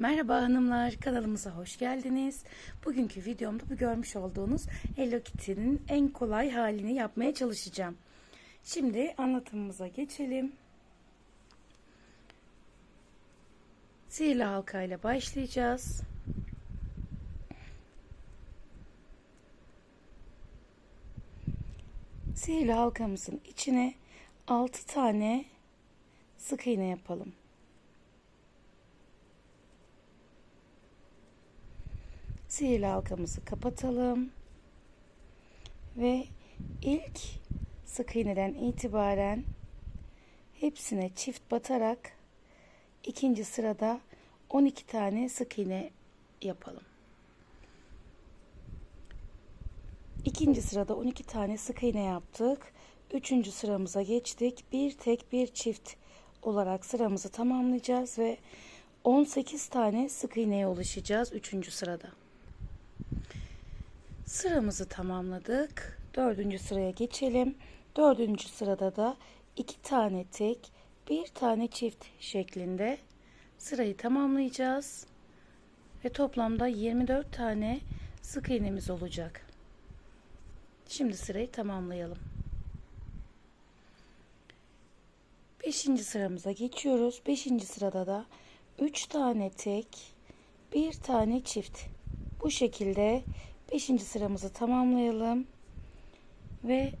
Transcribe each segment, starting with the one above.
Merhaba hanımlar, kanalımıza hoş geldiniz. Bugünkü videomda bu görmüş olduğunuz Hello Kitty'nin en kolay halini yapmaya çalışacağım. Şimdi anlatımımıza geçelim. Sihirli halkayla başlayacağız. Sihirli halkamızın içine 6 tane sık iğne yapalım. Sihirli halkamızı kapatalım. Ve ilk sık iğneden itibaren hepsine çift batarak ikinci sırada 12 tane sık iğne yapalım. İkinci sırada 12 tane sık iğne yaptık. Üçüncü sıramıza geçtik. Bir tek bir çift olarak sıramızı tamamlayacağız ve 18 tane sık iğneye ulaşacağız üçüncü sırada. Sıramızı tamamladık. Dördüncü sıraya geçelim. Dördüncü sırada da iki tane tek, bir tane çift şeklinde sırayı tamamlayacağız. Ve toplamda 24 tane sık iğnemiz olacak. Şimdi sırayı tamamlayalım. Beşinci sıramıza geçiyoruz. Beşinci sırada da 3 tane tek, bir tane çift. Bu şekilde 5. sıramızı tamamlayalım ve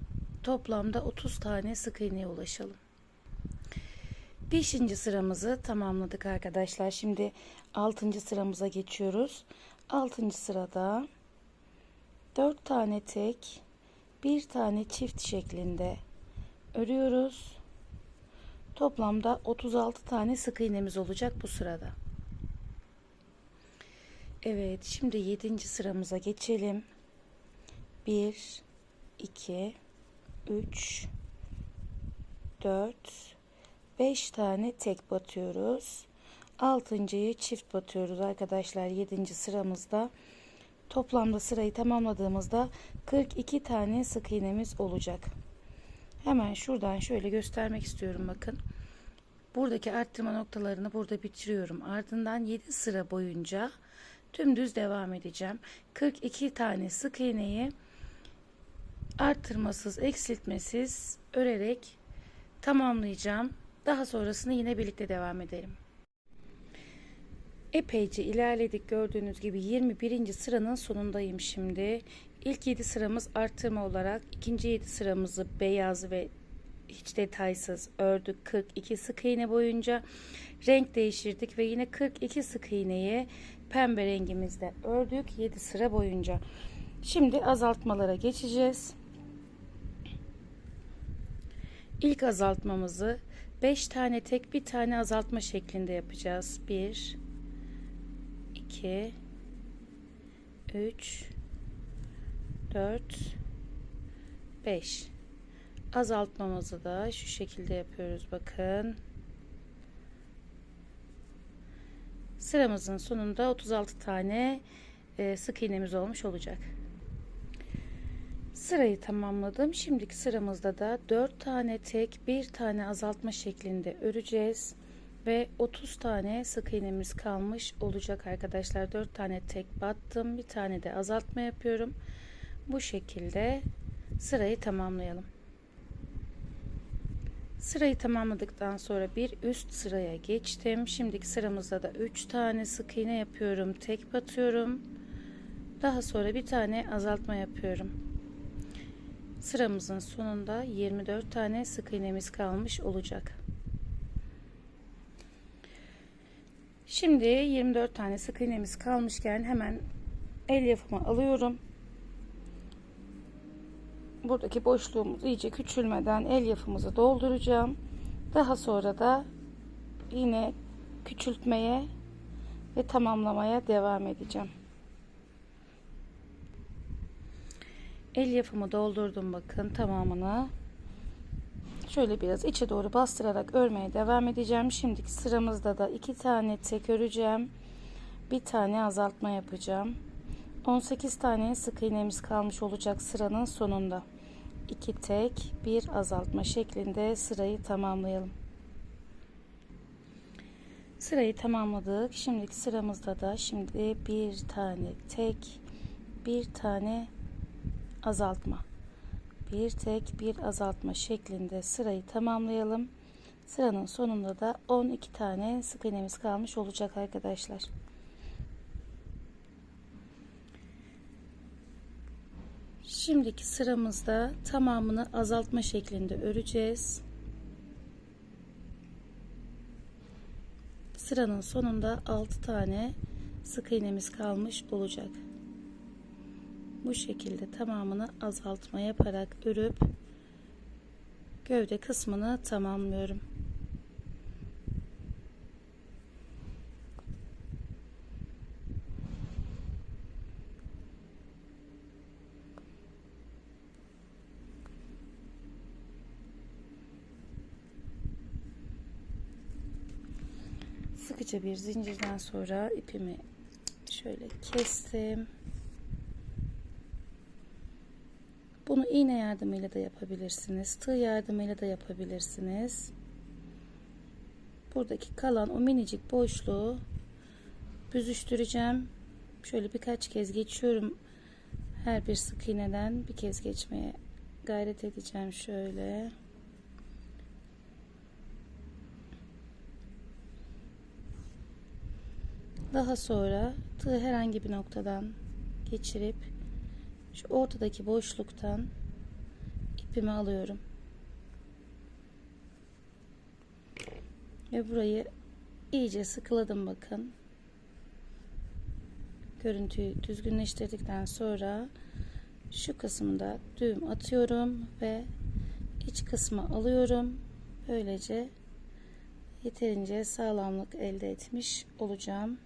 toplamda 30 tane sık iğneye ulaşalım. 5. sıramızı tamamladık arkadaşlar. Şimdi 6. sıramıza geçiyoruz. 6. sırada 4 tane tek, bir tane çift şeklinde örüyoruz. Toplamda 36 tane sık iğnemiz olacak bu sırada. Evet, şimdi 7. sıramıza geçelim. 1 2 3 4 5 tane tek batıyoruz. 6.'yı çift batıyoruz arkadaşlar 7. sıramızda. Toplamda sırayı tamamladığımızda 42 tane sık iğnemiz olacak. Hemen şuradan şöyle göstermek istiyorum bakın. Buradaki arttırma noktalarını burada bitiriyorum. Ardından 7 sıra boyunca Tümdüz devam edeceğim. 42 tane sık iğneyi arttırmasız, eksiltmesiz örerek tamamlayacağım. Daha sonrasını yine birlikte devam edelim. Epeyce ilerledik gördüğünüz gibi 21. sıranın sonundayım şimdi. İlk 7 sıramız arttırma olarak ikinci 7 sıramızı beyaz ve hiç detaysız ördük 42 sık iğne boyunca renk değiştirdik ve yine 42 sık iğneyi pembe rengimizde ördük 7 sıra boyunca. Şimdi azaltmalara geçeceğiz. İlk azaltmamızı 5 tane tek bir tane azaltma şeklinde yapacağız. 1 2 3 4 5 azaltmamızı da şu şekilde yapıyoruz bakın. Sıramızın sonunda 36 tane e, sık iğnemiz olmuş olacak. Sırayı tamamladım. Şimdiki sıramızda da 4 tane tek, 1 tane azaltma şeklinde öreceğiz ve 30 tane sık iğnemiz kalmış olacak arkadaşlar. 4 tane tek battım, bir tane de azaltma yapıyorum. Bu şekilde sırayı tamamlayalım. Sırayı tamamladıktan sonra bir üst sıraya geçtim. Şimdiki sıramızda da 3 tane sık iğne yapıyorum. Tek batıyorum. Daha sonra bir tane azaltma yapıyorum. Sıramızın sonunda 24 tane sık iğnemiz kalmış olacak. Şimdi 24 tane sık iğnemiz kalmışken hemen el yapımı alıyorum buradaki boşluğumuz iyice küçülmeden el yapımızı dolduracağım. Daha sonra da yine küçültmeye ve tamamlamaya devam edeceğim. El yapımı doldurdum bakın tamamını. Şöyle biraz içe doğru bastırarak örmeye devam edeceğim. Şimdiki sıramızda da iki tane tek öreceğim. Bir tane azaltma yapacağım. 18 tane sık iğnemiz kalmış olacak sıranın sonunda. 2 tek, 1 azaltma şeklinde sırayı tamamlayalım. Sırayı tamamladık. Şimdiki sıramızda da şimdi bir tane tek, bir tane azaltma. Bir tek, bir azaltma şeklinde sırayı tamamlayalım. Sıranın sonunda da 12 tane sık iğnemiz kalmış olacak arkadaşlar. Şimdiki sıramızda tamamını azaltma şeklinde öreceğiz. Sıranın sonunda 6 tane sık iğnemiz kalmış olacak. Bu şekilde tamamını azaltma yaparak örüp gövde kısmını tamamlıyorum. Sıkıca bir zincirden sonra ipimi şöyle kestim. Bunu iğne yardımıyla da yapabilirsiniz. Tığ yardımıyla da yapabilirsiniz. Buradaki kalan o minicik boşluğu büzüştüreceğim. Şöyle birkaç kez geçiyorum. Her bir sık iğneden bir kez geçmeye gayret edeceğim şöyle. Daha sonra tığı herhangi bir noktadan geçirip şu ortadaki boşluktan ipimi alıyorum. Ve burayı iyice sıkıladım bakın. Görüntüyü düzgünleştirdikten sonra şu kısımda düğüm atıyorum ve iç kısmı alıyorum. Böylece yeterince sağlamlık elde etmiş olacağım.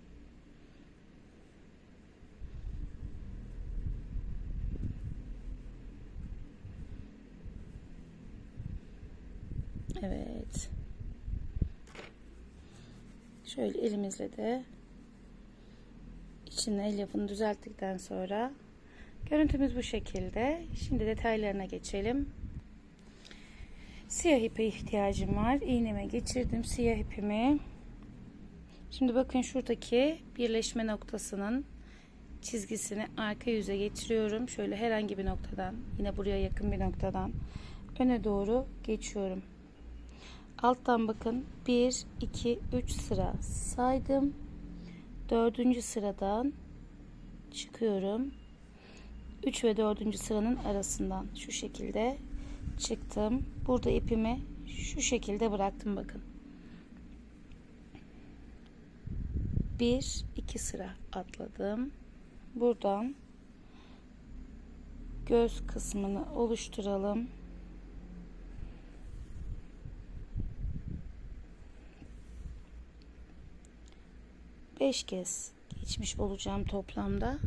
Evet. Şöyle elimizle de içine el yapını düzelttikten sonra görüntümüz bu şekilde. Şimdi detaylarına geçelim. Siyah ipe ihtiyacım var. İğneme geçirdim siyah ipimi. Şimdi bakın şuradaki birleşme noktasının çizgisini arka yüze getiriyorum. Şöyle herhangi bir noktadan yine buraya yakın bir noktadan öne doğru geçiyorum. Alttan bakın 1 2 3 sıra saydım. Dördüncü sıradan çıkıyorum. 3 ve dördüncü sıranın arasından şu şekilde çıktım. Burada ipimi şu şekilde bıraktım bakın. 1 2 sıra atladım. Buradan göz kısmını oluşturalım. 5 kez geçmiş olacağım toplamda.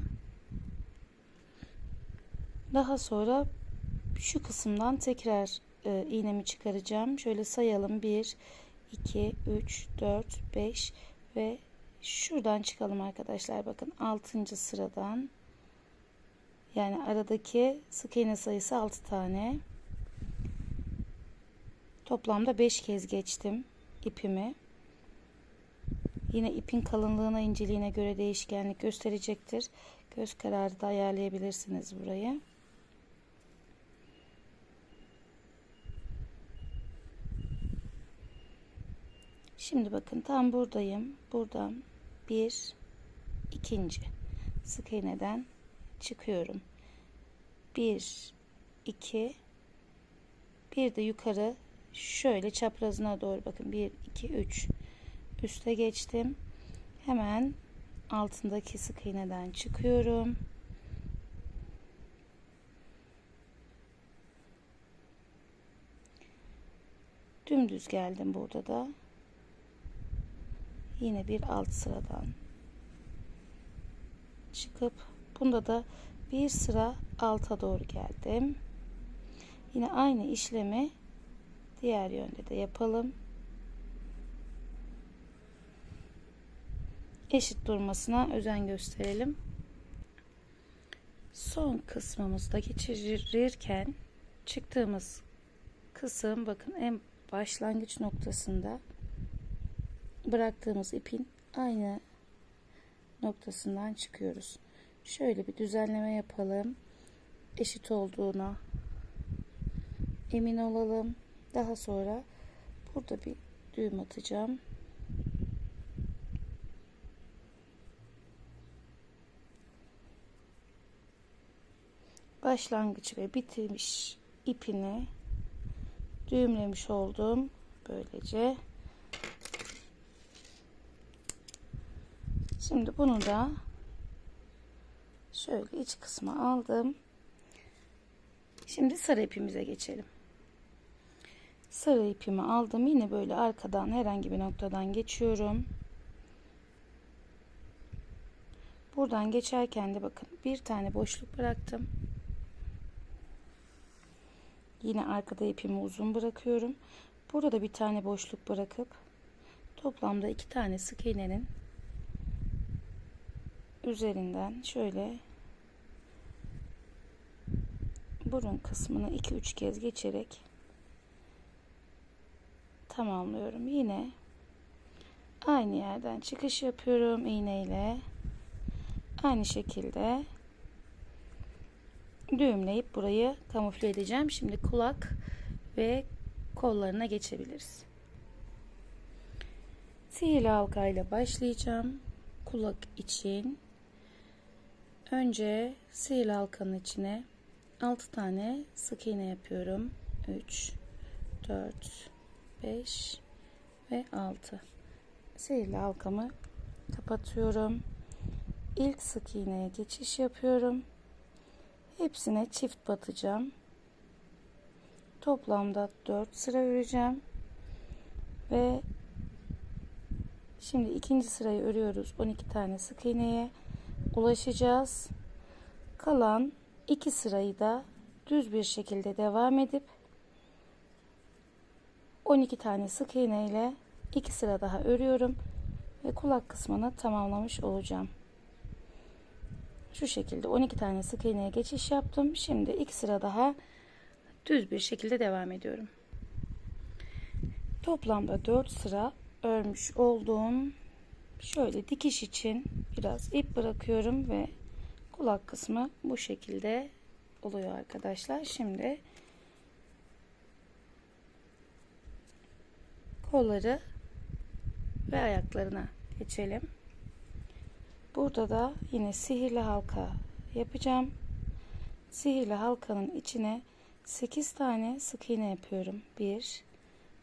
Daha sonra şu kısımdan tekrar e, iğnemi çıkaracağım. Şöyle sayalım. 1 2 3 4 5 ve şuradan çıkalım arkadaşlar. Bakın 6. sıradan yani aradaki sık iğne sayısı 6 tane. Toplamda 5 kez geçtim ipimi. Yine ipin kalınlığına inceliğine göre değişkenlik gösterecektir. Göz kararı da ayarlayabilirsiniz burayı. Şimdi bakın tam buradayım. Buradan bir ikinci sık iğneden çıkıyorum. Bir iki bir de yukarı şöyle çaprazına doğru bakın. Bir iki üç üste geçtim. Hemen altındaki sık iğneden çıkıyorum. Dümdüz geldim burada da. Yine bir alt sıradan çıkıp bunda da bir sıra alta doğru geldim. Yine aynı işlemi diğer yönde de yapalım. Eşit durmasına özen gösterelim. Son kısmımızda geçirirken çıktığımız kısım bakın en başlangıç noktasında bıraktığımız ipin aynı noktasından çıkıyoruz. Şöyle bir düzenleme yapalım. Eşit olduğuna emin olalım. Daha sonra burada bir düğüm atacağım. Başlangıç ve bitmiş ipini düğümlemiş oldum. Böylece Şimdi bunu da şöyle iç kısma aldım. Şimdi sarı ipimize geçelim. Sarı ipimi aldım. Yine böyle arkadan herhangi bir noktadan geçiyorum. Buradan geçerken de bakın bir tane boşluk bıraktım. Yine arkada ipimi uzun bırakıyorum. Burada da bir tane boşluk bırakıp toplamda iki tane sık iğnenin üzerinden şöyle burun kısmını 2-3 kez geçerek tamamlıyorum. Yine aynı yerden çıkış yapıyorum iğneyle. Aynı şekilde düğümleyip burayı kamufle edeceğim. Şimdi kulak ve kollarına geçebiliriz. Sihirli halkayla başlayacağım. Kulak için önce sihirli halkanın içine 6 tane sık iğne yapıyorum. 3 4 5 ve 6 sihirli halkamı kapatıyorum. İlk sık iğneye geçiş yapıyorum. Hepsine çift batacağım. Toplamda 4 sıra öreceğim. Ve şimdi ikinci sırayı örüyoruz. 12 tane sık iğneye ulaşacağız. Kalan iki sırayı da düz bir şekilde devam edip 12 tane sık iğne ile 2 sıra daha örüyorum ve kulak kısmını tamamlamış olacağım. Şu şekilde 12 tane sık iğneye geçiş yaptım. Şimdi 2 sıra daha düz bir şekilde devam ediyorum. Toplamda 4 sıra örmüş olduğum şöyle dikiş için biraz ip bırakıyorum ve kulak kısmı bu şekilde oluyor arkadaşlar. Şimdi kolları ve ayaklarına geçelim. Burada da yine sihirli halka yapacağım. Sihirli halkanın içine 8 tane sık iğne yapıyorum. 1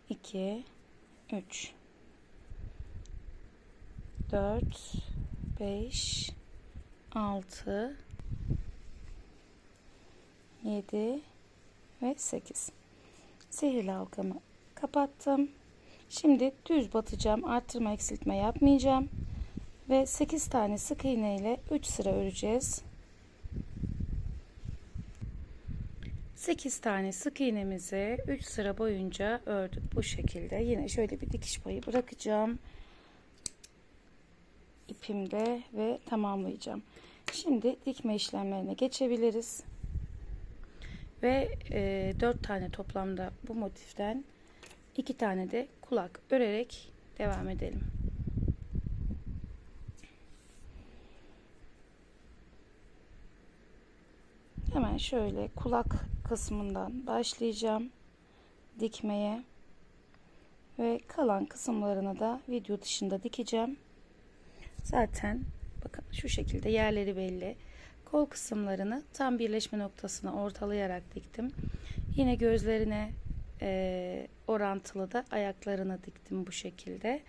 2 3 4 5 6 7 ve 8 sihirli halkamı kapattım. Şimdi düz batacağım. Arttırma eksiltme yapmayacağım ve 8 tane sık iğne ile 3 sıra öreceğiz 8 tane sık iğnemizi 3 sıra boyunca ördük bu şekilde yine şöyle bir dikiş payı bırakacağım ipimde ve tamamlayacağım. Şimdi dikme işlemlerine geçebiliriz. Ve e, 4 tane toplamda bu motiften 2 tane de kulak örerek devam edelim. Hemen şöyle kulak kısmından başlayacağım dikmeye ve kalan kısımlarını da video dışında dikeceğim. Zaten bakın şu şekilde yerleri belli. Kol kısımlarını tam birleşme noktasına ortalayarak diktim. Yine gözlerine e, orantılı da ayaklarına diktim bu şekilde.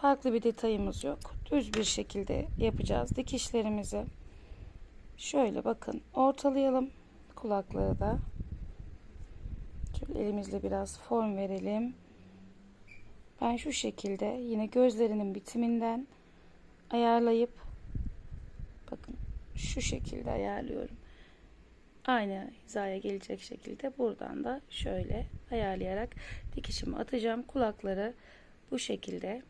Farklı bir detayımız yok. Düz bir şekilde yapacağız dikişlerimizi. Şöyle bakın ortalayalım kulakları da. Şöyle elimizle biraz form verelim. Ben şu şekilde yine gözlerinin bitiminden ayarlayıp bakın şu şekilde ayarlıyorum. Aynı hizaya gelecek şekilde buradan da şöyle ayarlayarak dikişimi atacağım. Kulakları bu şekilde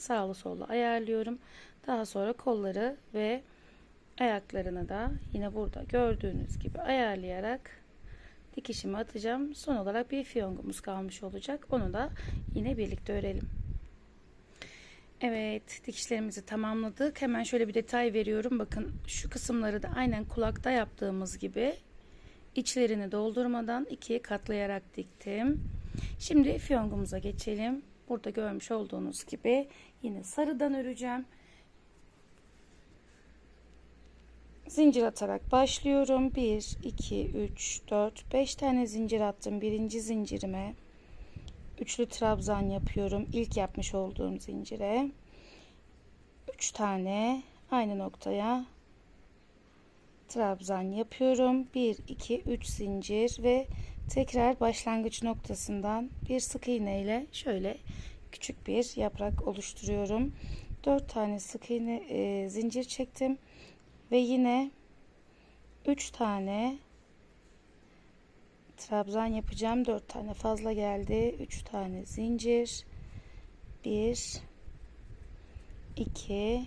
sağlı sollu ayarlıyorum. Daha sonra kolları ve ayaklarını da yine burada gördüğünüz gibi ayarlayarak dikişimi atacağım. Son olarak bir fiyongumuz kalmış olacak. Onu da yine birlikte örelim. Evet dikişlerimizi tamamladık. Hemen şöyle bir detay veriyorum. Bakın şu kısımları da aynen kulakta yaptığımız gibi içlerini doldurmadan ikiye katlayarak diktim. Şimdi fiyongumuza geçelim. Burada görmüş olduğunuz gibi yine sarıdan öreceğim. Zincir atarak başlıyorum. 1, 2, 3, 4, 5 tane zincir attım. Birinci zincirime üçlü trabzan yapıyorum. İlk yapmış olduğum zincire 3 tane aynı noktaya trabzan yapıyorum. 1, 2, 3 zincir ve tekrar başlangıç noktasından bir sık iğne ile şöyle küçük bir yaprak oluşturuyorum. 4 tane sık iğne e, zincir çektim ve yine 3 tane trabzan yapacağım. 4 tane fazla geldi. 3 tane zincir. 1 2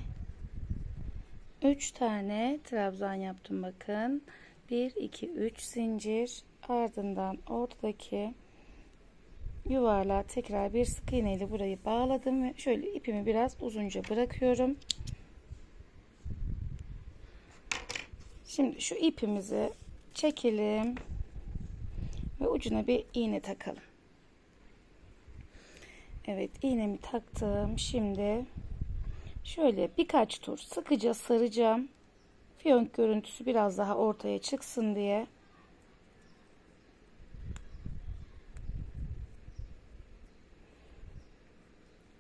3 tane trabzan yaptım bakın. 1 2 3 zincir ardından ortadaki yuvarlağa tekrar bir sık iğne ile burayı bağladım ve şöyle ipimi biraz uzunca bırakıyorum. Şimdi şu ipimizi çekelim ve ucuna bir iğne takalım. Evet iğnemi taktım. Şimdi şöyle birkaç tur sıkıca saracağım. Fiyonk görüntüsü biraz daha ortaya çıksın diye.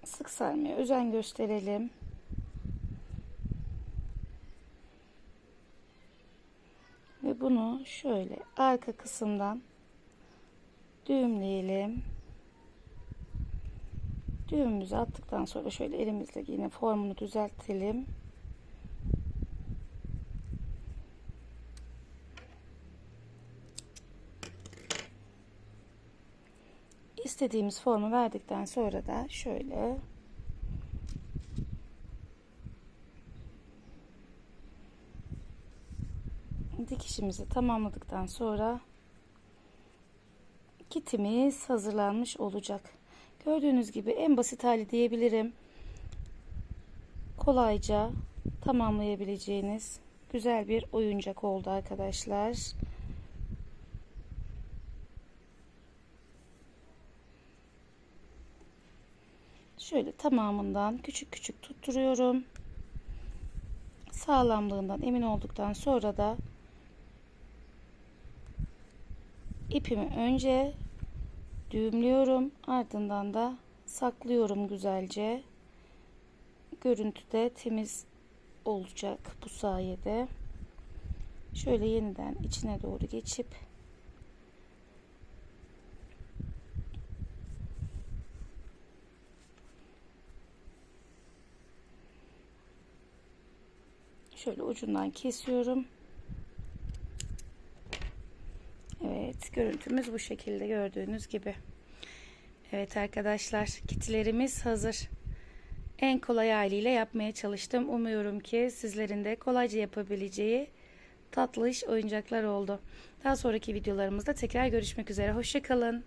Sık sarmaya özen gösterelim. Ve bunu şöyle arka kısımdan düğümleyelim. Düğümümüzü attıktan sonra şöyle elimizle yine formunu düzeltelim. İstediğimiz formu verdikten sonra da şöyle dikişimizi tamamladıktan sonra kitimiz hazırlanmış olacak. Gördüğünüz gibi en basit hali diyebilirim. Kolayca tamamlayabileceğiniz güzel bir oyuncak oldu arkadaşlar. Şöyle tamamından küçük küçük tutturuyorum. Sağlamlığından emin olduktan sonra da ipimi önce düğümlüyorum ardından da saklıyorum güzelce. Görüntü de temiz olacak bu sayede. Şöyle yeniden içine doğru geçip şöyle ucundan kesiyorum Evet görüntümüz bu şekilde gördüğünüz gibi. Evet arkadaşlar kitilerimiz hazır. En kolay haliyle yapmaya çalıştım. Umuyorum ki sizlerin de kolayca yapabileceği tatlı iş oyuncaklar oldu. Daha sonraki videolarımızda tekrar görüşmek üzere. Hoşçakalın.